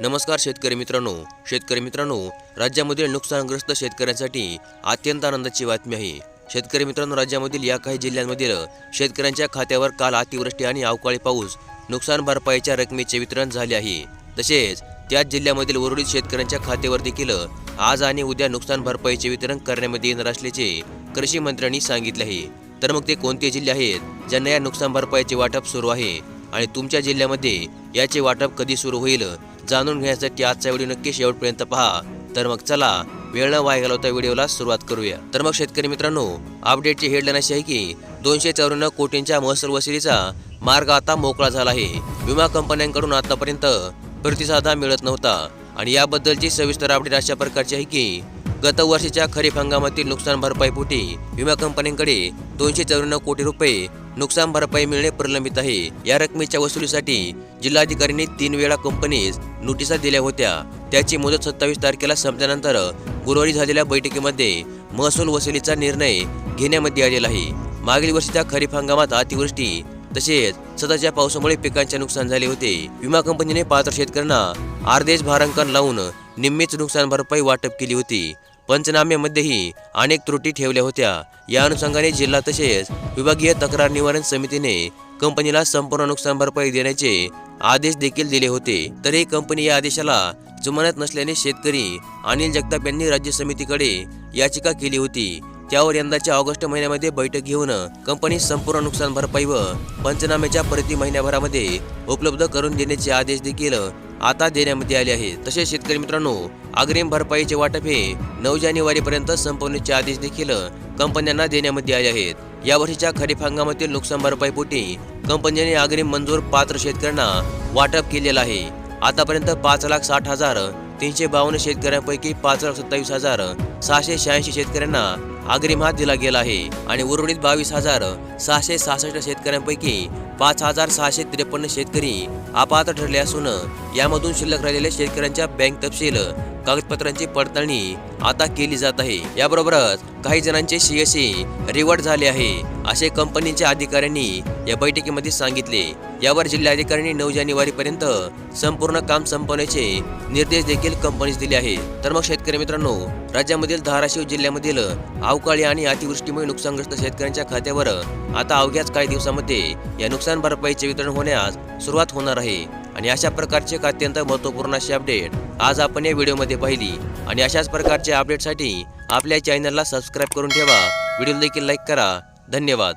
नमस्कार शेतकरी मित्रांनो. शेतकरी मित्रांनो राज्यामधील नुकसानग्रस्त शेतकऱ्यांसाठी अत्यंत आनंदाची बातमी आहे. शेतकरी मित्रांनो राज्यामधील या काही जिल्ह्यांमधील शेतकऱ्यांच्या खात्यावर काल अतिवृष्टी आणि अवकाळी पाऊस नुकसान भरपाईच्या रकमेचे वितरण झाले आहे. तसेच त्याच जिल्ह्यामधील उर्वरित शेतकऱ्यांच्या खात्यावर देखील आज आणि उद्या नुकसान भरपाईचे वितरण करण्यामध्ये येणार असल्याचे कृषी मंत्र्यांनी सांगितले आहे. तर मग ते कोणते जिल्हे आहेत ज्यांना या नुकसान भरपाईचे वाटप सुरू आहे आणि तुमच्या जिल्ह्यामध्ये याचे वाटप कधी सुरू होईल जाणून घेण्यासाठी आजचा व्हिडिओ नक्की शेवटपर्यंत पहा. तर मग चला वेळ न वाया घालवता व्हिडिओला सुरुवात करूया. तर मग शेतकरी मित्रांनो अपडेटची हेडलाईन अशी आहे की दोनशे चौऱ्याण्णव कोटींच्या महसूल वसुलीचा मार्ग आता मोकळा झाला आहे. विमा कंपन्यांकडून आतापर्यंत प्रतिसाद मिळत नव्हता. आणि याबद्दलची सविस्तर अपडेट अशा प्रकारची आहे की गत वर्षीच्या खरीप हंगामातील नुकसान भरपाईपोटी विमा कंपन्यांकडे दोनशे चौऱ्याण्णव कोटी रुपये नुकसान भरपाई मिळणे प्रलंबित आहे. या रकमेच्या वसुलीसाठी जिल्हाधिकाऱ्यांनी तीन वेळा कंपनीस नोटिसा दिल्या होत्या. त्याची मुदत सत्तावीस तारखेला संपल्यानंतर गुरुवारी झालेल्या बैठकीमध्ये महसूल वसुलीचा निर्णय घेण्यामध्ये आलेला आहे. मागील वर्षीच्या खरीप हंगामात अतिवृष्टी तसेच सततच्या पावसामुळे पिकांचे नुकसान झाले होते. विमा कंपनीने पात्र शेतकऱ्यांना आर्देश भारांकन लावून निम्मीच नुकसान भरपाई वाटप केली होती. पंचनाम्यामध्येही अनेक त्रुटी ठेवल्या होत्या. या अनुषंगाने जिल्हा तसेच विभागीय तक्रार निवारण समितीने कंपनीला संपूर्ण नुकसान भरपाई देण्याचे आदेश देखील दिले होते. तरी कंपनी या आदेशाला जुमानत नसल्याने शेतकरी अनिल जगताप यांनी राज्य समितीकडे याचिका केली होती. त्यावर यंदाच्या ऑगस्ट महिन्यामध्ये बैठक घेऊन कंपनी संपूर्ण नुकसान भरपाई व पंचनाम्याच्या प्रति महिन्याभरामध्ये उपलब्ध करून देण्याचे आदेश देखील आता देण्यामध्ये आले आहे. तसेच शेतकरी मित्रांनो अग्रिम भरपाईचे वाटप हे नऊ जानेवारी पर्यंत संपवण्याचे आदेश देखील कंपन्यांना देण्यामध्ये आले आहेत. यावर्षीच्या खरीप हंगामातील नुकसान भरपाईपोटी कंपन्यांनी अग्रिम मंजूर पात्र शेतकऱ्यांना वाटप केलेलं आहे. आतापर्यंत पाच लाख साठ हजार तीनशे बावन्न शेतकऱ्यांपैकी पाच लाख सत्तावीस हजार सहाशे शहाऐंशी शेतकऱ्यांना अग्रिम हात दिला गेला आहे आणि उर्वरित बावीस हजार सहाशे सहासष्ट शेतकऱ्यांपैकी पाच हजार सहाशे त्रेपन्न शेतकरी अपात्र ठरले असून यामधून शिल्लक राहिलेल्या शेतकऱ्यांच्या बँक तपशील कागदपत्रांची पडताळणी आता केली जात आहे. याबरोबरच काही जणांचे सीएससी रिवर्ट झाले आहे असे कंपनीच्या अधिकाऱ्यांनी या बैठकीमध्ये सांगितले. यावर जिल्हाधिकाऱ्यांनी नऊ जानेवारी पर्यंत संपूर्ण काम संपवण्याचे निर्देश देखील कंपनीस दिले आहेत. तर मग शेतकरी मित्रांनो राज्यामध्ये मधील धाराशिव जिल्ह्यामधील अवकाळी आणि अतिवृष्टीमुळे नुकसानग्रस्त शेतकऱ्यांच्या खात्यावर आता अवघ्याच काही दिवसामध्ये या नुकसान भरपाईचे वितरण होण्यास सुरुवात होणार आहे. आणि अशा प्रकारचे एक अत्यंत महत्त्वपूर्ण अशी अपडेट आज आपण या व्हिडिओमध्ये पाहिली. आणि अशाच प्रकारच्या अपडेटसाठी आपल्या चॅनलला सबस्क्राईब करून ठेवा. व्हिडिओ देखील लाईक करा. धन्यवाद.